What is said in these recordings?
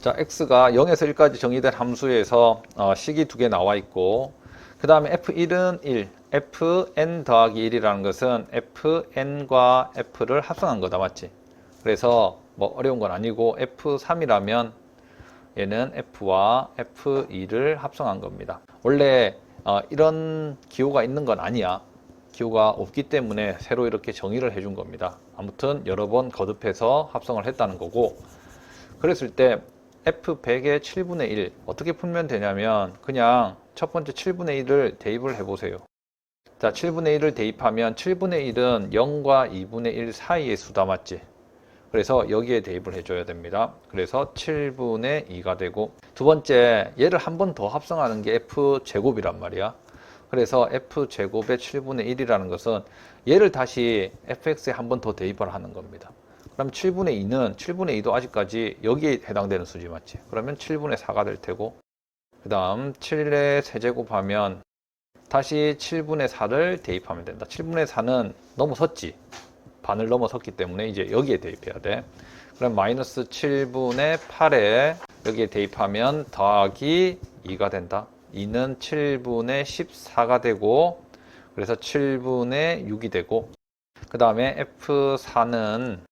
자, x가 0에서 1까지 정의된 함수에서 어, 식이 두 개 나와 있고 그 다음에 f1은 1, fn 더하기 1이라는 것은 fn과 f를 합성한 거다 맞지? 그래서 뭐 어려운 건 아니고 f3이라면 얘는 f와 f2를 합성한 겁니다. 원래 어, 이런 기호가 있는 건 아니야. 기호가 없기 때문에 새로 이렇게 정의를 해준 겁니다. 아무튼 여러 번 거듭해서 합성을 했다는 거고 그랬을 때 f100의 7분의 1 어떻게 풀면 되냐면 그냥 첫 번째 7분의 1을 대입을 해보세요. 자, 7분의 1을 대입하면 7분의 1은 0과 2분의 1 사이의 수다 맞지? 그래서 여기에 대입을 해줘야 됩니다. 그래서 7분의 2가 되고 두 번째 얘를 한 번 더 합성하는 게 f제곱이란 말이야. 그래서 f제곱의 7분의 1이라는 것은 얘를 다시 fx에 한 번 더 대입을 하는 겁니다. 그럼 7분의 2는 7분의 2도 아직까지 여기에 해당되는 수지 맞지? 그러면 7분의 4가 될 테고 그 다음 7의 세제곱하면 다시 7분의 4를 대입하면 된다. 7분의 4는 넘어섰지. 반을 넘어섰기 때문에 이제 여기에 대입해야 돼. 그럼 마이너스 7분의 8에 여기에 대입하면 더하기 2가 된다. 2는 7분의 14가 되고 그래서 7분의 6이 되고 그 다음에 F4는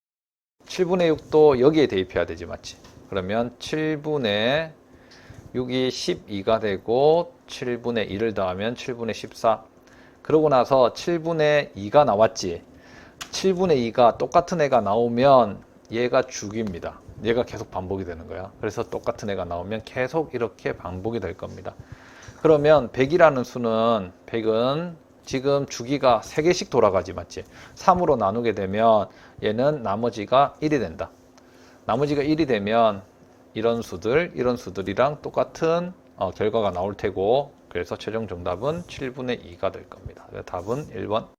7분의 6도 여기에 대입해야 되지 맞지? 그러면 7분의 6이 12가 되고 7분의 1을 더하면 7분의 14 그러고 나서 7분의 2가 나왔지. 7분의 2가 똑같은 애가 나오면 얘가 죽입니다. 얘가 계속 반복이 되는 거야. 그래서 똑같은 애가 나오면 계속 이렇게 반복이 될 겁니다. 그러면 100이라는 수는 100은 지금 주기가 3개씩 돌아가지 맞지 3으로 나누게 되면 얘는 나머지가 1이 된다 나머지가 1이 되면 이런 수들, 이런 수들이랑 똑같은 어, 결과가 나올 테고 그래서 최종 정답은 7분의 2가 될 겁니다. 답은 1번.